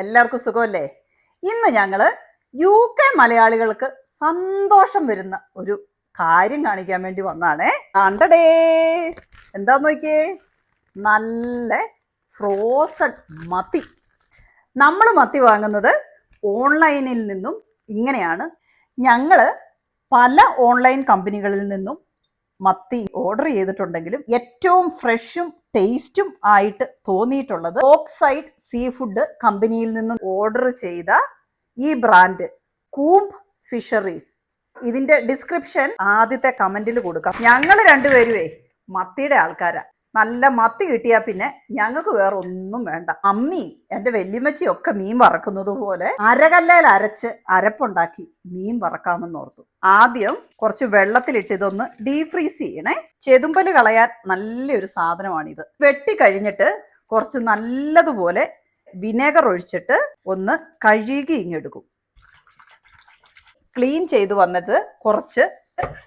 എല്ലാവർക്കും സുഖമല്ലേ? ഇന്ന് ഞങ്ങൾ യു കെ മലയാളികൾക്ക് സന്തോഷം വരുന്ന ഒരു കാര്യം കാണിക്കാൻ വേണ്ടി വന്നാണേ. കണ്ടടേ. എന്താ നോക്കിയേ? നല്ല ഫ്രോസൺ മത്തി. നമ്മൾ മത്തി വാങ്ങുന്നത് ഓൺലൈനിൽ നിന്നും ഇങ്ങനെയാണ്. ഞങ്ങൾ പല ഓൺലൈൻ കമ്പനികളിൽ നിന്നും മത്തി ഓർഡർ ചെയ്തിട്ടുണ്ടെങ്കിലും ഏറ്റവും ഫ്രഷും ടേസ്റ്റും ആയിട്ട് തോന്നിയിട്ടുള്ളത് ഓക്സൈഡ് സീ ഫുഡ് കമ്പനിയിൽ നിന്നും ഓർഡർ ചെയ്ത ഈ ബ്രാൻഡ് കൂംബ് ഫിഷറീസ് ഇതിന്റെ ഡിസ്ക്രിപ്ഷൻ ആദ്യത്തെ കമന്റിൽ കൊടുക്കാം. ഞങ്ങൾ രണ്ടുപേരുവേ മത്തിയുടെ ആൾക്കാരാ. നല്ല മത്തി കിട്ടിയാൽ പിന്നെ ഞങ്ങൾക്ക് വേറെ ഒന്നും വേണ്ട. അമ്മി എന്റെ വല്യമ്മച്ചിയും ഒക്കെ മീൻ വറക്കുന്നത് പോലെ അരകല്ലയിൽ അരച്ച് അരപ്പുണ്ടാക്കി മീൻ വറക്കാമെന്ന് ഓർത്തു. ആദ്യം കുറച്ച് വെള്ളത്തിലിട്ട് ഇതൊന്ന് ഡീഫ്രീസ് ചെയ്യണേ. ചെതുമ്പൽ കളയാൻ നല്ലൊരു സാധനമാണിത്. വെട്ടി കഴിഞ്ഞിട്ട് കുറച്ച് നല്ലതുപോലെ വിനേഗർ ഒഴിച്ചിട്ട് ഒന്ന് കഴുകി ഇങ്ങെടുക്കും ക്ലീൻ ചെയ്ത് വന്നിട്ട് കുറച്ച്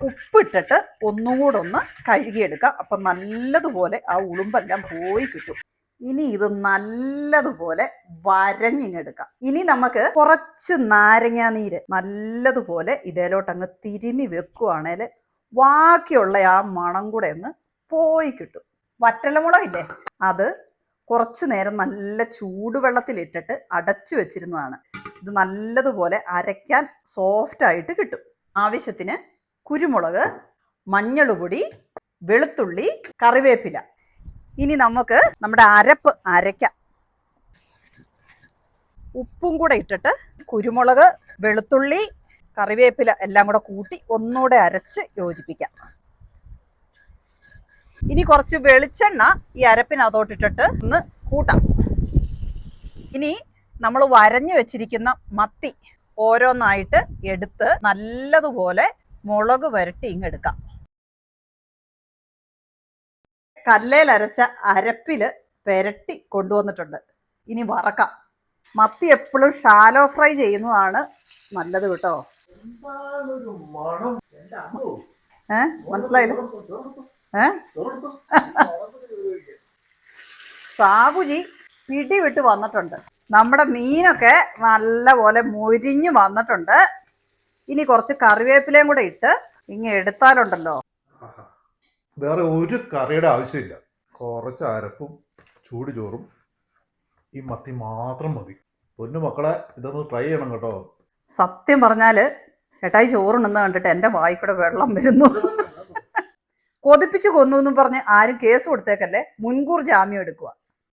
ഉപ്പിട്ടിട്ട് ഒന്നുകൂടെ ഒന്ന് കഴുകിയെടുക്കാം. അപ്പം നല്ലതുപോലെ ആ ഉളുമ്പെല്ലാം പോയി കിട്ടും. ഇനി ഇത് നല്ലതുപോലെ വരഞ്ഞിങ്ങെടുക്കാം. ഇനി നമുക്ക് കുറച്ച് നാരങ്ങാ നീര് നല്ലതുപോലെ ഇതേലോട്ട് അങ്ങ് തിരുമി വെക്കുവാണേൽ ബാക്കിയുള്ള ആ മണം കൂടെ അങ്ങ് പോയി കിട്ടും. വറ്റലമുളകില്ലേ? അത് കുറച്ച് നേരം നല്ല ചൂടുവെള്ളത്തിലിട്ടിട്ട് അടച്ചു വെച്ചിരുന്നതാണ്. ഇത് നല്ലതുപോലെ അരയ്ക്കാൻ സോഫ്റ്റ് ആയിട്ട് കിട്ടും. ആവശ്യത്തിന് കുരുമുളക് മഞ്ഞളുപൊടി വെളുത്തുള്ളി കറിവേപ്പില. ഇനി നമുക്ക് നമ്മുടെ അരപ്പ് അരയ്ക്കാം. ഉപ്പും കൂടെ ഇട്ടിട്ട് കുരുമുളക് വെളുത്തുള്ളി കറിവേപ്പില എല്ലാം കൂടെ കൂട്ടി ഒന്നുകൂടെ അരച്ച് യോജിപ്പിക്കാം. ഇനി കുറച്ച് വെളിച്ചെണ്ണ ഈ അരപ്പിനകത്തോട്ടിട്ടിട്ട് ഒന്ന് കൂട്ടാം. ഇനി നമ്മൾ വരഞ്ഞു വെച്ചിരിക്കുന്ന മത്തി ഓരോന്നായിട്ട് എടുത്ത് നല്ലതുപോലെ മുളക് വരട്ടി ഇങ്ങെടുക്കാം. കല്ലേൽ അരച്ച അരപ്പിൽ പെരട്ടി കൊണ്ടുവന്നിട്ടുണ്ട്. ഇനി വറക്കാം. മത്തി എപ്പോഴും ഷാലോ ഫ്രൈ ചെയ്യുന്നതാണ് നല്ലത് കേട്ടോ. ഏ? മനസ്സിലായില്ല? ഏ? സാബുജി പിടിവിട്ട് വന്നിട്ടുണ്ട്. നമ്മുടെ മീനൊക്കെ നല്ലപോലെ മുരിഞ്ഞു വന്നിട്ടുണ്ട്. ഇനി കുറച്ച് കറിവേപ്പിലയും കൂടെ ഇട്ട് ഇങ്ങ എടുത്താലുണ്ടല്ലോ. വേറെ ഒരു കറിയുടെ ആവശ്യമില്ല. കുറച്ച് അരപ്പും ചൂട് ചോറും ഈ മത്തി മാത്രം മതി. പൊന്നു മക്കളെ ഇതൊന്ന് ട്രൈ ചെയ്യണം കേട്ടോ. സത്യം പറഞ്ഞാൽ ഏട്ടായി ചോറുണ്ടെന്ന് കണ്ടിട്ട് എന്റെ വായിക്കൂടെ വെള്ളം വരുന്നു. കൊതിപ്പിച്ച് കൊന്നു എന്നും പറഞ്ഞ് ആരും കേസ് കൊടുത്തേക്കല്ലേ? മുൻകൂർ ജാമ്യം എടുക്കുക